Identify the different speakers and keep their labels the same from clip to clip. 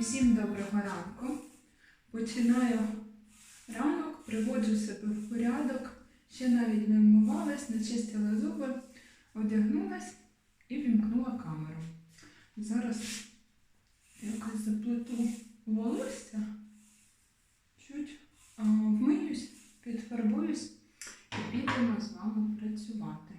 Speaker 1: Усім доброго ранку. Починаю ранок, приводжу себе в порядок. Ще навіть не вмивалась, не чистила зуби, одягнулась і вімкнула камеру. Зараз якось заплету волосся, чуть а, вмиюсь, підфарбуюсь і підемо з вами працювати.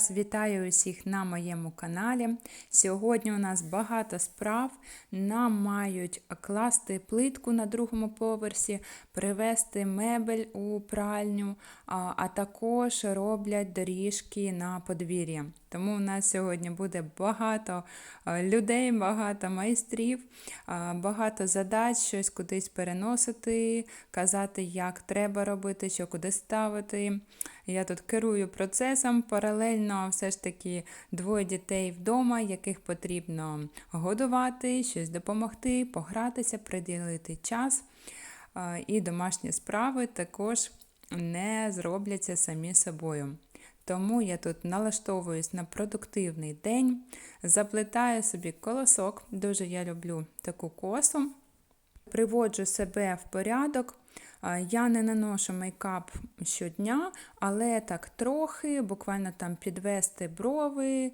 Speaker 2: Раз вітаю усіх на моєму каналі. Сьогодні у нас багато справ. Нам мають класти плитку на другому поверсі, привезти мебель у пральню, а, також роблять доріжки на подвір'я. Тому у нас сьогодні буде багато людей, багато майстрів, багато задач, щось кудись переносити, казати, як треба робити, що куди ставити. Я тут керую процесом паралельно, все ж таки двоє дітей вдома, яких потрібно годувати, щось допомогти, погратися, приділити час. І домашні справи також не зробляться самі собою. Тому я тут налаштовуюсь на продуктивний день, заплетаю собі колосок, дуже я люблю таку косу, приводжу себе в порядок. Я не наношу мейкап щодня, але так трохи, буквально там підвести брови,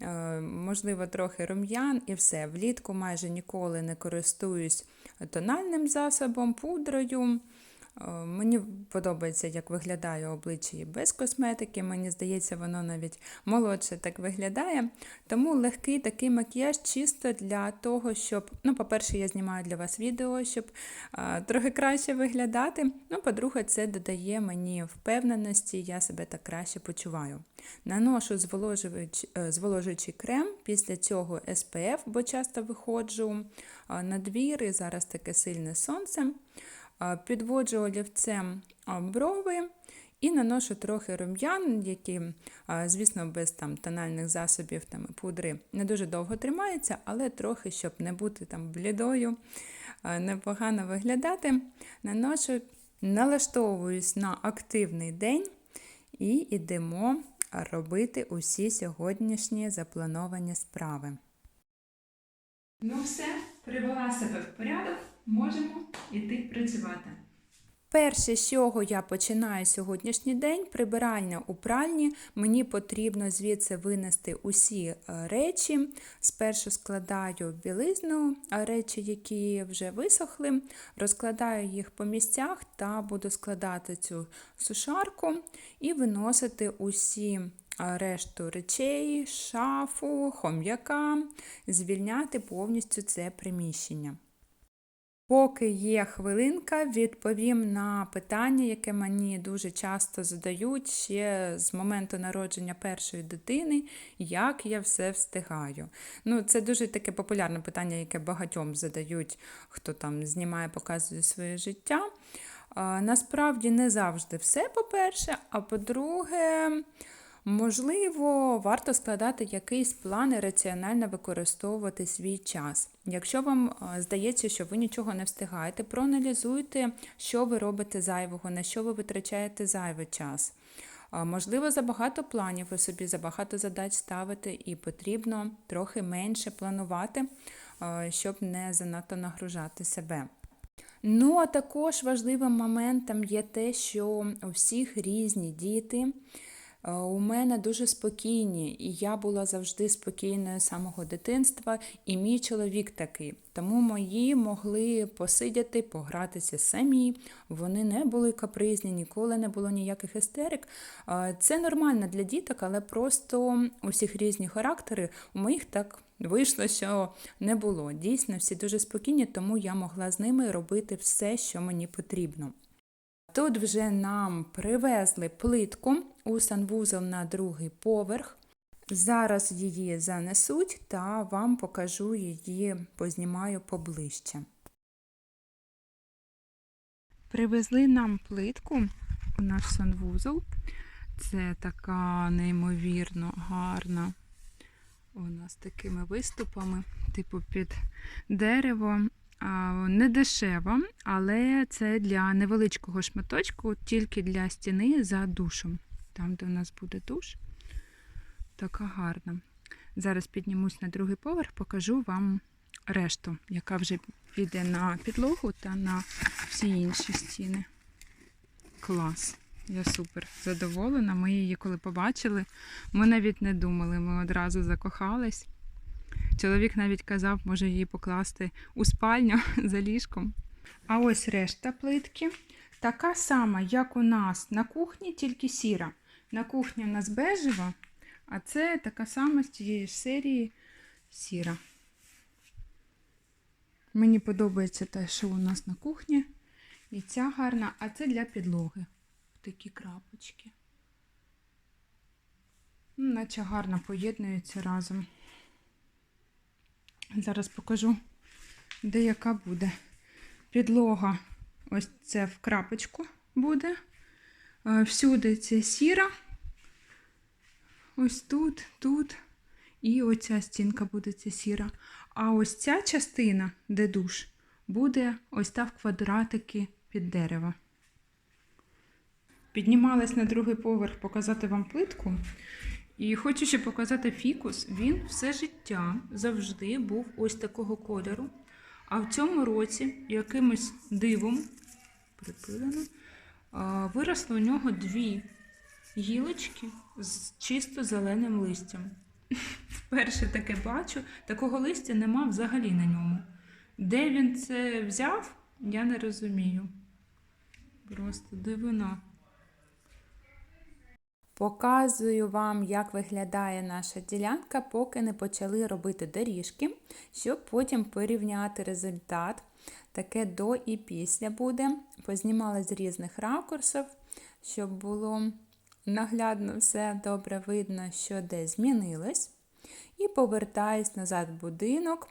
Speaker 2: е, можливо, трохи рум'ян і все. Влітку майже ніколи не користуюсь тональним засобом, пудрою. Е, Мені подобається, як виглядає обличчя і без косметики. Мені здається, воно навіть молодше так виглядає. Тому легкий такий макіяж чисто для того, щоб, ну, по-перше, я знімаю для вас відео, щоб а, трохи краще виглядати. Ну, по-друге, це додає мені впевненості, я себе так краще почуваю. Наношу зволожувач, е, зволожуючий крем, після цього SPF, бо часто виходжу на двір і зараз таке сильне сонце. Підводжу олівцем брови і наношу трохи рум'ян, які, звісно, без там, тональних засобів там, пудри не дуже довго тримаються, але трохи, щоб не бути там блідою, непогано виглядати. Наношу, налаштовуюсь на активний день і йдемо робити усі сьогоднішні заплановані справи.
Speaker 1: Ну все, привела себе в порядок, можемо йти працювати.
Speaker 2: Перше, з чого я починаю сьогоднішній день, прибирання у пральні. Мені потрібно звідси винести усі е, речі. Спершу складаю білизну, речі, які вже висохли, розкладаю їх по місцях та буду складати цю сушарку і виносити усі решту речей, шафу, хом'яка, звільняти повністю це приміщення. Поки є хвилинка, відповім на питання, яке мені дуже часто задають ще з моменту народження першої дитини, як я все встигаю. Ну, це дуже таке популярне питання, яке багатьом задають, хто там знімає, показує своє життя. Насправді не завжди все, по-перше, а по-друге, Можливо, варто складати якийсь план і раціонально використовувати свій час. Якщо вам е, здається, що ви нічого не встигаєте, проаналізуйте, що ви робите зайвого, на що ви витрачаєте зайвий час. Можливо, забагато планів ви собі забагато задач ставите, і потрібно трохи менше планувати, е, щоб не занадто нагружати себе. Ну, а також важливим моментом є те, що у всіх різні діти. Е, У мене дуже спокійні, і я була завжди спокійною з самого дитинства, і мій чоловік такий. Тому мої могли посидіти, погратися самі. Вони не були капризні, ніколи не було ніяких істерик. Е, Це нормально для діток, але просто у всіх різні характери. У моїх так вийшло, що не було. Дійсно, всі дуже спокійні, тому я могла з ними робити все, що мені потрібно. Тут вже нам привезли плитку у санвузол на другий поверх. Зараз її занесуть та вам покажу її, познімаю поближче. Привезли нам плитку у наш санвузол. Це така неймовірно гарна. Вона з такими виступами, типу під дерево. Не дешева, але це для невеличкого шматочку, тільки для стіни за душем. Там, де у нас буде душ, така гарна. Зараз піднімусь на другий поверх, покажу вам решту, яка вже піде на підлогу та на всі інші стіни. Клас. Я супер задоволена. Ми її коли побачили, ми навіть не думали, ми одразу закохались. Чоловік навіть казав, може її покласти у спальню за ліжком. А ось решта плитки. Така сама, як у нас на кухні, тільки сіра. На кухні у нас бежева, а це така сама з тієї ж серії сіра. Мені подобається те, що у нас на кухні. І ця гарна, а це для підлоги. Такі крапочки. Ну, Наче гарно поєднуються разом. Зараз покажу, де яка буде. Підлога, ось це в крапочку буде. Всюди це сіра. Ось тут, тут. І оця стінка буде це сіра. А ось ця частина, де душ, буде ось та в квадратики під дерево. Піднімалась на другий поверх показати вам плитку. І хочу ще показати фікус. Він все життя завжди був ось такого кольору. А в цьому році якимось дивом припилено, а, виросло у нього дві гілочки з чисто зеленим листям. Вперше таке бачу, такого листя нема взагалі на ньому. Де він це взяв, я не розумію. Просто дивина. Показую вам, як виглядає наша ділянка, поки не почали робити доріжки, щоб потім порівняти результат. Таке до і після буде. Познімала з різних ракурсів, щоб було наглядно все добре видно, що де змінилось. І повертаюсь назад в будинок.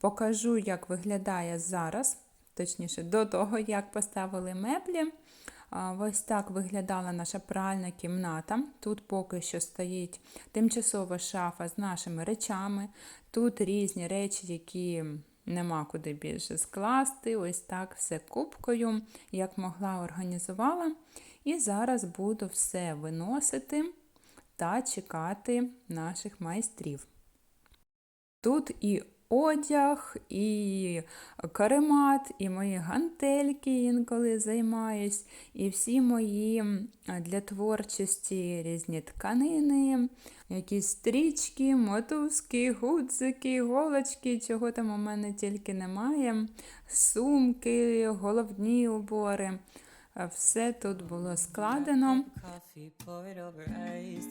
Speaker 2: Покажу, як виглядає зараз, точніше, до того, як поставили меблі. Ось так виглядала наша пральна кімната. Тут поки що стоїть тимчасова шафа з нашими речами. Тут різні речі, які нема куди більше скласти. Ось так все кубкою, як могла, організувала. І зараз буду все виносити та чекати наших майстрів. Тут і одяг, і каремат, і мої гантельки інколи займаюсь, і всі мої для творчості різні тканини, якісь стрічки, мотузки, гудзики, голочки, чого там у мене тільки немає, сумки, головні убори. Е, Все тут було складено.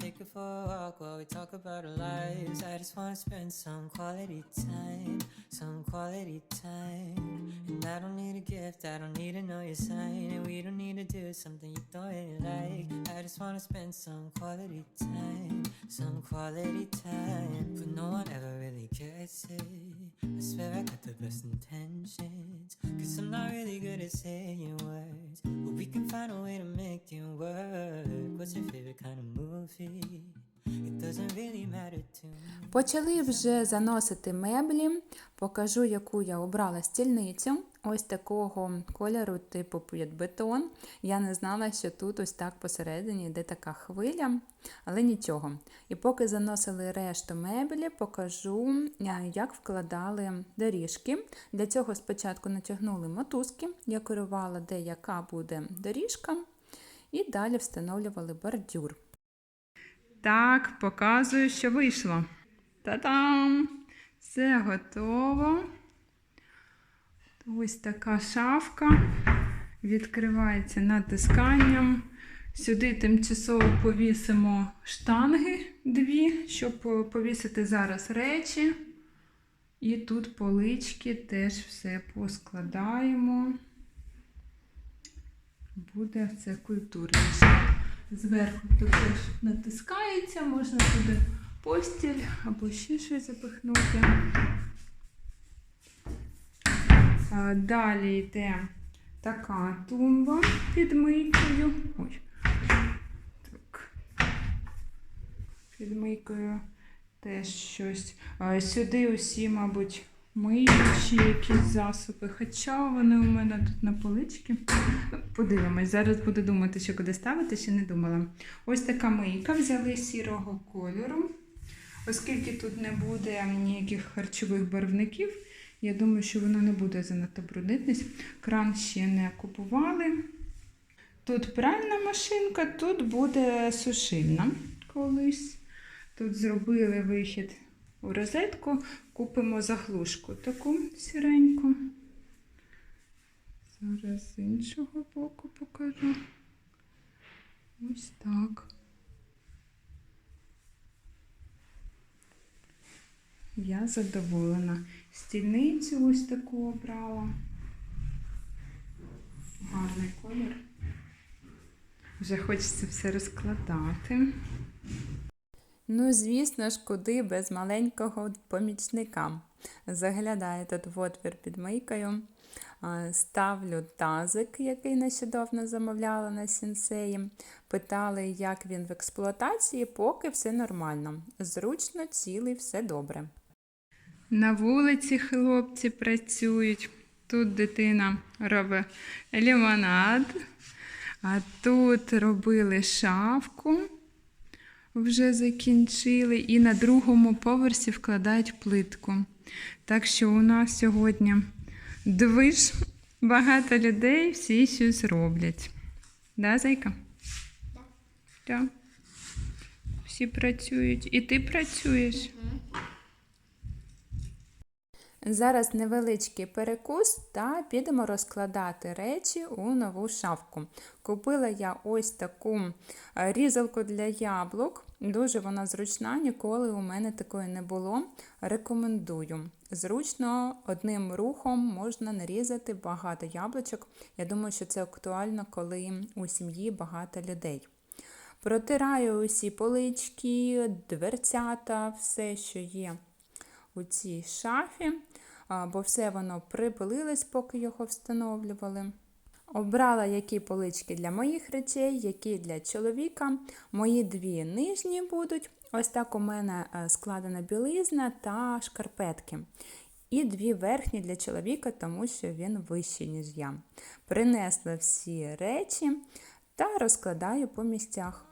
Speaker 3: Take it for a walk while we talk about our lives. I just wanna spend some quality time, some quality time. And I don't need a gift, I don't need to know your sign. And we don't need to do something you don't really like. I just wanna spend some quality time, some quality time. But no one ever really gets it. I swear I got the best intentions. Cause I'm not really good at saying words. But we can find a way to make it work. What's your favorite kind of movie? It doesn't really matter to me.
Speaker 2: Почали вже заносити меблі. Покажу, яку я обрала стільницю. Ось такого кольору, типу бетон. Я не знала, що тут ось так посередині йде така хвиля, але нічого. І поки заносили решту меблі, покажу, як вкладали доріжки. Для цього спочатку натягнули мотузки, я керувала, де яка буде доріжка, і далі встановлювали бордюр. Так, показую, що вийшло. Та-дам! Все готово. Ось така шафка. Відкривається натисканням. Сюди тимчасово повісимо штанги дві, щоб е, повісити зараз речі. І тут полички теж все поскладаємо. Буде все культурніше. Зверху також натискається, можна туди постіль або ще щось запихнути. Далі йде така тумба під мийкою. Ой. Так. Під мийкою теж щось. Сюди усі, мабуть, миючі якісь засоби. Хоча вони у мене тут на поличці. Ну, Подивимось, зараз буду думати, що куди ставити, ще не думала. Ось така мийка взяли сірого кольору. Оскільки тут не буде ніяких харчових барвників, я думаю, що воно не буде занадто бруднитись. Кран ще не купували. Тут пральна машинка, тут буде сушильна колись. Тут зробили вихід у розетку, купимо заглушку таку сіреньку. Зараз з іншого боку покажу. Ось так. Я задоволена. Стільницю ось таку обрала. Гарний колір. Вже хочеться все розкладати. Ну, звісно ж, куди без маленького помічника. Заглядаю тут в отвір під мийкою. Ставлю тазик, який нещодавно замовляла на сінсеї. Питали, як він в експлуатації, поки все нормально. Зручно, цілий, все добре. На вулиці хлопці працюють. Тут дитина робить лимонад, а тут робили шафку, вже закінчили, і на другому поверсі вкладають плитку. Так що у нас сьогодні движ, багато людей, всі щось роблять. Да, зайка? Так. Всі працюють. І ти працюєш. Зараз невеличкий перекус та підемо розкладати речі у нову шафку. Купила я ось таку е, різалку для яблук. Дуже вона зручна, ніколи у мене такої не було. Рекомендую. Зручно одним рухом можна нарізати багато яблучок. Я думаю, що це актуально, коли у сім'ї багато людей. Протираю усі полички, дверцята, все, що є у цій шафі, бо все воно припилилось, поки його встановлювали. Обрала які полички для моїх речей, які для чоловіка. Мої дві нижні будуть. Ось так у мене е, складена білизна та шкарпетки. І дві верхні для чоловіка, тому що він вищий, ніж я. Принесла всі речі та розкладаю по місцях.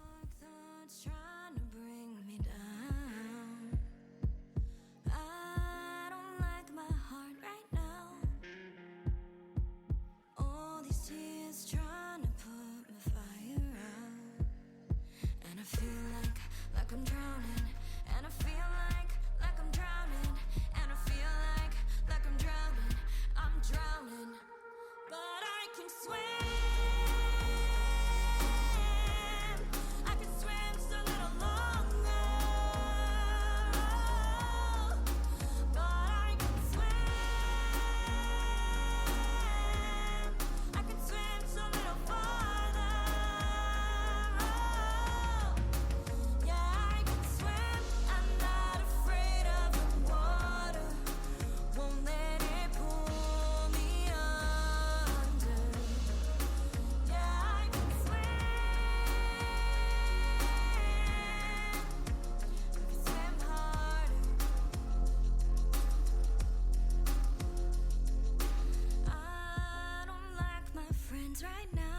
Speaker 4: right now.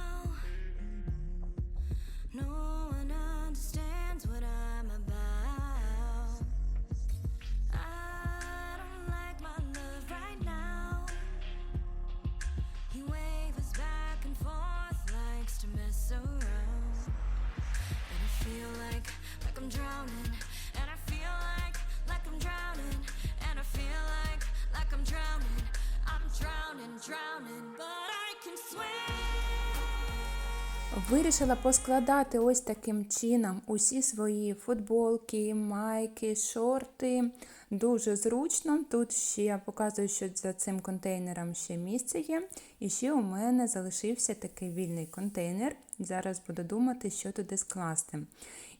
Speaker 2: Вирішила поскладати ось таким чином усі свої футболки, майки, шорти. Дуже зручно. Тут ще я показую, що за цим контейнером ще місце є. І ще у мене залишився такий вільний контейнер. Зараз буду думати, що туди скласти.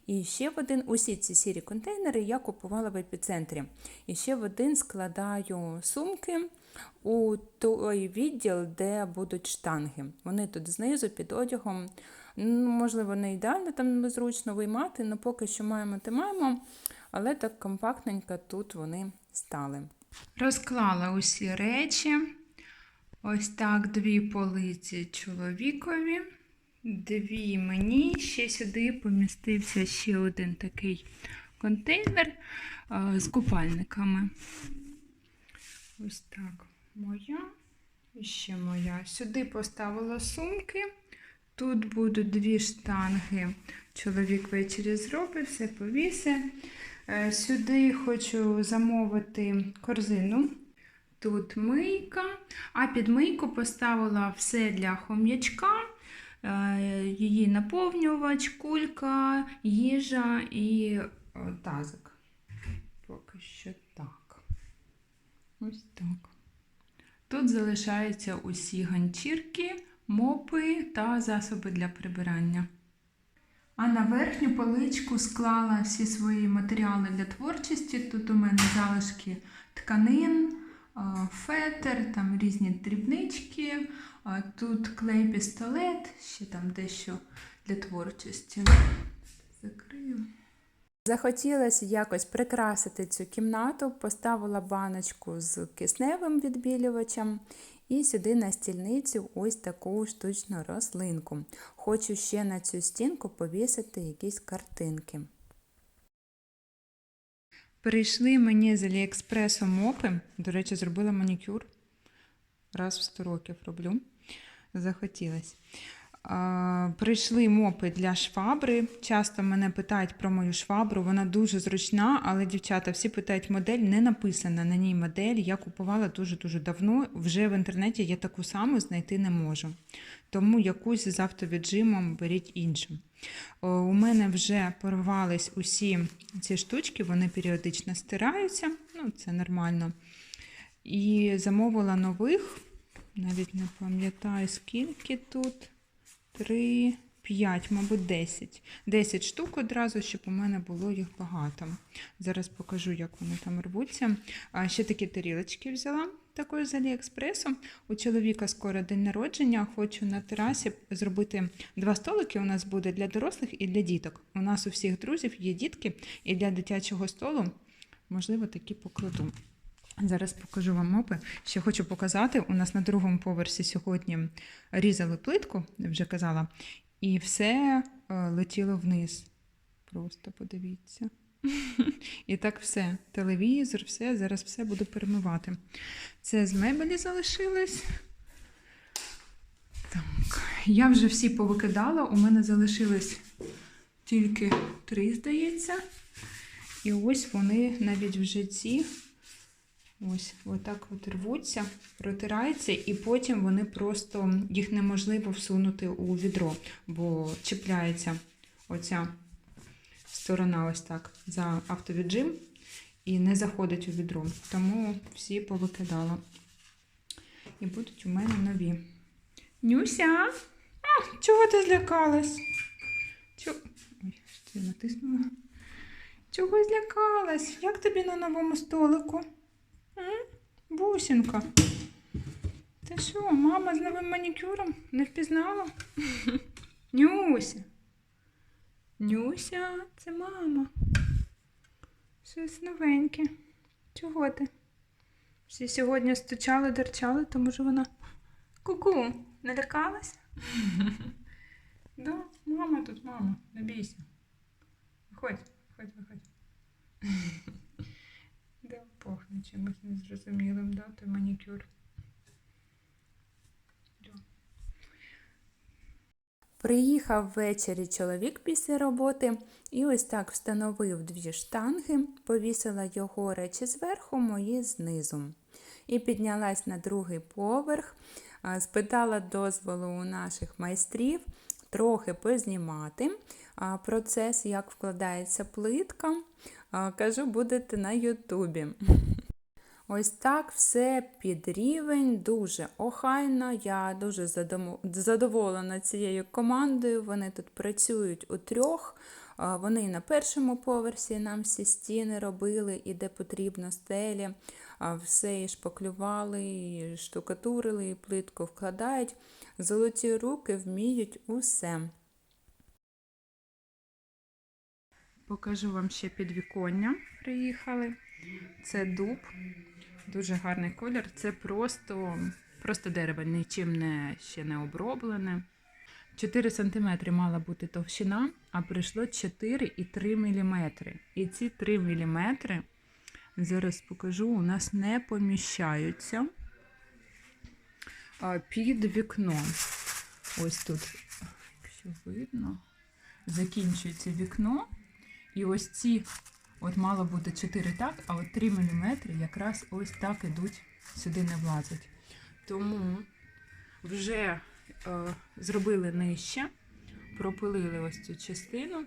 Speaker 2: І ще в один, усі ці сірі контейнери я купувала в епіцентрі. І ще в один складаю сумки у той відділ, де будуть штанги. Вони тут знизу під одягом. Ну, Можливо, не ідеально там зручно виймати, але поки що маємо, те маємо. Але так компактненько тут вони стали. Розклала усі речі. Ось так дві полиці чоловікові, дві мені. Ще сюди помістився ще один такий контейнер з купальниками. Ось так. Моя. І ще моя. Сюди поставила сумки. Тут будуть дві штанги. Чоловік ввечері зробить, все повісить. Е, Сюди хочу замовити корзину. Тут мийка, а під мийку поставила все для хом'ячка, е, її наповнювач, кулька, їжа і е, тазик. Поки що так. Ось так. Тут залишаються усі ганчірки, мопи та засоби для прибирання. А на верхню поличку склала всі свої матеріали для творчості. Тут у мене залишки тканин, а, фетр, там різні дрібнички. Тут клей пістолет, ще там дещо для творчості. Закрию. Захотілося якось прикрасити цю кімнату, поставила баночку з кисневим відбілювачем і сюди на стільницю ось таку штучну рослинку. Хочу ще на цю стінку повісити якісь картинки. Прийшли мені з Аліекспресу мопи. До речі, зробила манікюр. Раз в 100 років роблю. Захотілося. Прийшли мопи для швабри. Часто мене питають про мою швабру. Вона дуже зручна, але дівчата всі питають модель. Не написана на ній модель. Я купувала дуже-дуже давно. Вже в інтернеті я таку саму знайти не можу. Тому якусь з автовіджимом беріть іншу. У мене вже порвались усі ці штучки, вони періодично стираються. Ну, це нормально. І замовила нових. Навіть не пам'ятаю, скільки тут. Три, п'ять, мабуть, десять. Десять штук одразу, щоб у мене було їх багато. Зараз покажу, як вони там рвуться. А ще такі тарілочки взяла. Також з Аліекспресу. У чоловіка скоро день народження. Хочу на терасі зробити два столики. У нас буде для дорослих і для діток. У нас у всіх друзів є дітки, і для дитячого столу, можливо, такі покладу. Зараз покажу вам мопи. Ще хочу показати. У нас на другому поверсі сьогодні різали плитку, вже казала, і все е, летіло вниз. Просто подивіться. І так все. Телевізор, все, зараз все буду перемивати. Це з мебелі залишилось. Так, я вже всі повикидала. У мене залишилось тільки три, здається. І ось вони навіть вже ці. Ось, отак от рвуться, протираються, і потім вони просто їх неможливо всунути у відро, бо чіпляється оця сторона ось так за автовіджим і не заходить у відро. Тому всі повикидала. І будуть у мене нові. Нюся! А, чого ти злякалась? Чого? Ой, що я натиснула. Чого злякалась? Як тобі на новому столику? Бусінка. Ти що, мама з новим манікюром не впізнала? Нюся. Нюся, це мама. Щось новеньке. Чого ти? Всі сьогодні стучали, дерчали, то може вона. Ку-ку, не лякалась? Да, мама тут, мама, не бійся. Виходь, виходь, виходь. Пахне чимось незрозумілим, да, той манікюр. Приїхав ввечері чоловік після роботи і ось так встановив дві штанги, повісила його речі зверху, мої знизу. І піднялась на другий поверх, спитала дозволу у наших майстрів трохи познімати процес, як вкладається плитка. Кажу, будете на Ютубі. Ось так все під рівень, дуже охайно. Я дуже задоволена цією командою. Вони тут працюють у трьох. Вони на першому поверсі нам всі стіни робили, і де потрібно стелі. Все і шпаклювали, і штукатурили, і плитку вкладають. Золоті руки вміють усе. Покажу вам ще підвіконня. Приїхали. Це дуб. Дуже гарний колір. Це просто, просто дерево, нічим не, ще не оброблене. 4 см мала бути товщина, а прийшло 4,3 мм. І ці 3 мм, зараз покажу, у нас не поміщаються під вікном. Ось тут, якщо видно, закінчується вікно. І ось ці, от мало бути 4 так, а от 3 мм якраз ось так ідуть, сюди не влазять. Тому вже е, зробили нижче, пропилили ось цю частину,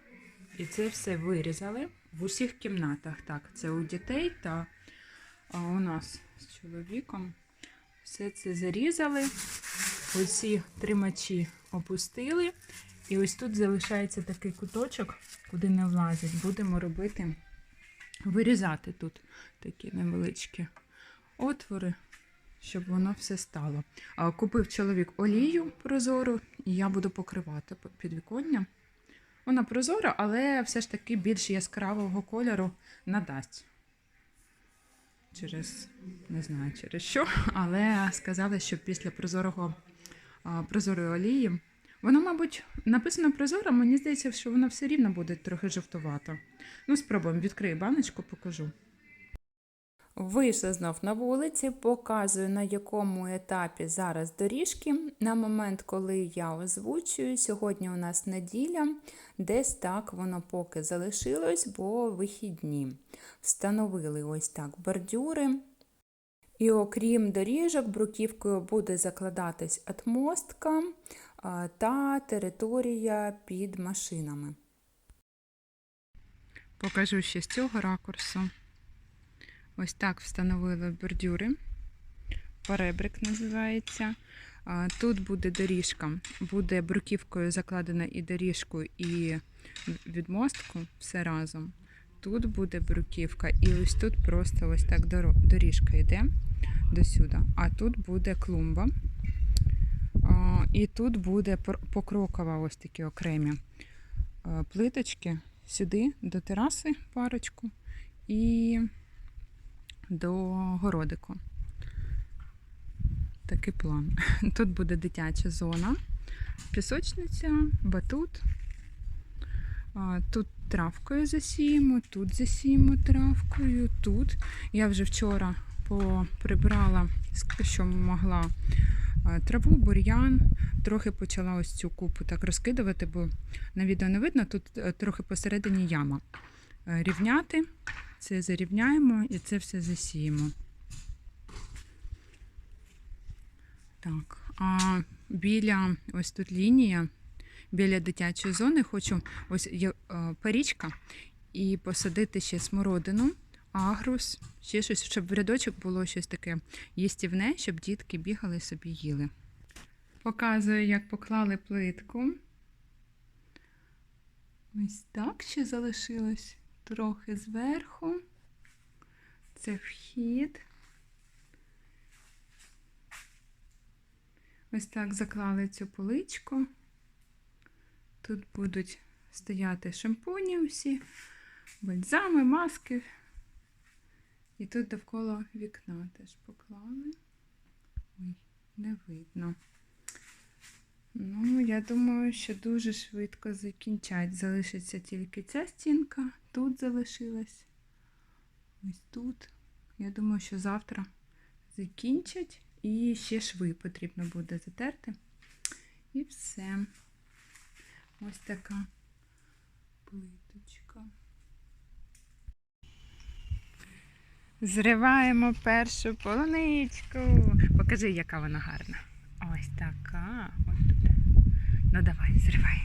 Speaker 2: і це все вирізали в усіх кімнатах. Так, це у дітей та у нас з чоловіком. Все це зарізали, оці тримачі опустили. І ось тут залишається такий куточок, куди не влазять. Будемо робити, вирізати тут такі невеличкі отвори, щоб воно все стало. Купив чоловік олію прозору, і я буду покривати підвіконня. Вона прозора, але все ж таки більш яскравого кольору надасть. Через не знаю через що, але сказали, що після прозорого прозорої олії. Воно, мабуть, написано прозоро, мені здається, що воно все рівно буде трохи жовтувато. Ну, спробуємо, відкрию баночку, покажу. Вийшла знов на вулиці, показую, на якому етапі зараз доріжки. На момент, коли я озвучую, сьогодні у нас неділя, десь так воно поки залишилось, бо вихідні. Встановили ось так бордюри. І окрім доріжок, бруківкою буде закладатись атмостка та територія під машинами. Покажу ще з цього ракурсу. Ось так встановили бордюри. Перебрик називається. Тут буде доріжка, буде бруківкою закладена і доріжку, і відмостку все разом. Тут буде бруківка, і ось тут просто ось так доріжка йде до сюди. А тут буде клумба. І тут буде покрокова ось такі окремі е, плиточки сюди, до тераси парочку і до городику. Такий план. Тут буде дитяча зона, пісочниця, батут. Тут травкою засіємо, тут засіємо травкою, тут. Я вже вчора поприбрала, що могла траву, бур'ян. Трохи почала ось цю купу так розкидувати, бо на відео не видно, тут е, трохи посередині яма. Е, Рівняти, це зарівняємо і це все засіємо. Так, а біля ось тут лінія, біля дитячої зони хочу ось є е, парічка і посадити ще смородину, агрус, ще щось, щоб в рядочок було щось таке їстівне, щоб дітки бігали собі їли. Показую, як поклали плитку. Ось так ще залишилось трохи зверху. Це вхід. Ось так заклали цю поличку. Тут будуть стояти шампуні усі, бальзами, маски. І тут довкола вікна теж поклали. Ой, не видно. Ну, я думаю, що дуже швидко закінчать. Залишиться тільки ця стінка, тут залишилась. Ось тут. Я думаю, що завтра закінчать. І ще шви потрібно буде затерти. І все. Ось така плиточка. Зриваємо першу полуничку. Покажи, яка вона гарна. Ось така. Ось тут. Ну давай, зривай.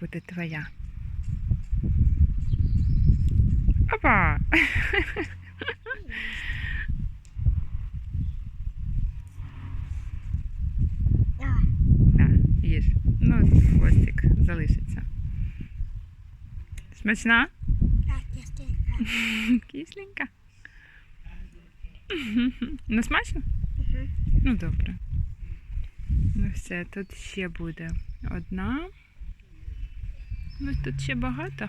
Speaker 2: Буде твоя. Опа! Да, їж. Ну, хвостик залишиться. Смачна? Кисленька. Ну, смачно? Ну, добре. Ну все, тут ще буде одна. Ось тут ще багато.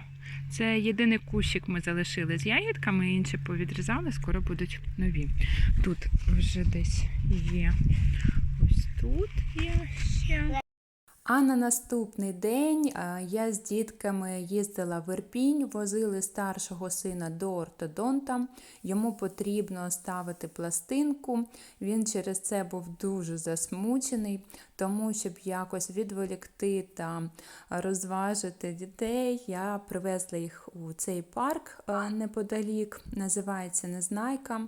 Speaker 2: Це єдиний кущик ми залишили з ягідками, інші повідрізали, скоро будуть нові. Тут вже десь є. Ось тут є ще. А на наступний день я з дітками їздила в Ірпінь, возили старшого сина до ортодонта. Йому потрібно ставити пластинку. Він через це був дуже засмучений, тому щоб якось відволікти та розважити дітей. Я привезла їх у цей парк неподалік, називається Незнайка.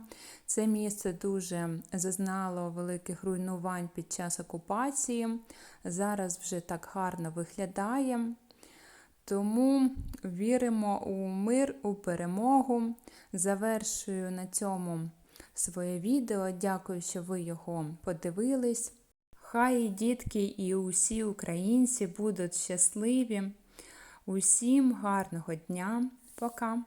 Speaker 2: Це місце дуже зазнало великих руйнувань під час окупації. Зараз вже так гарно виглядає. Тому віримо у мир, у перемогу. Завершую на цьому своє відео. Дякую, що ви його подивились. Хай і дітки, і усі українці будуть щасливі. Усім гарного дня. Пока!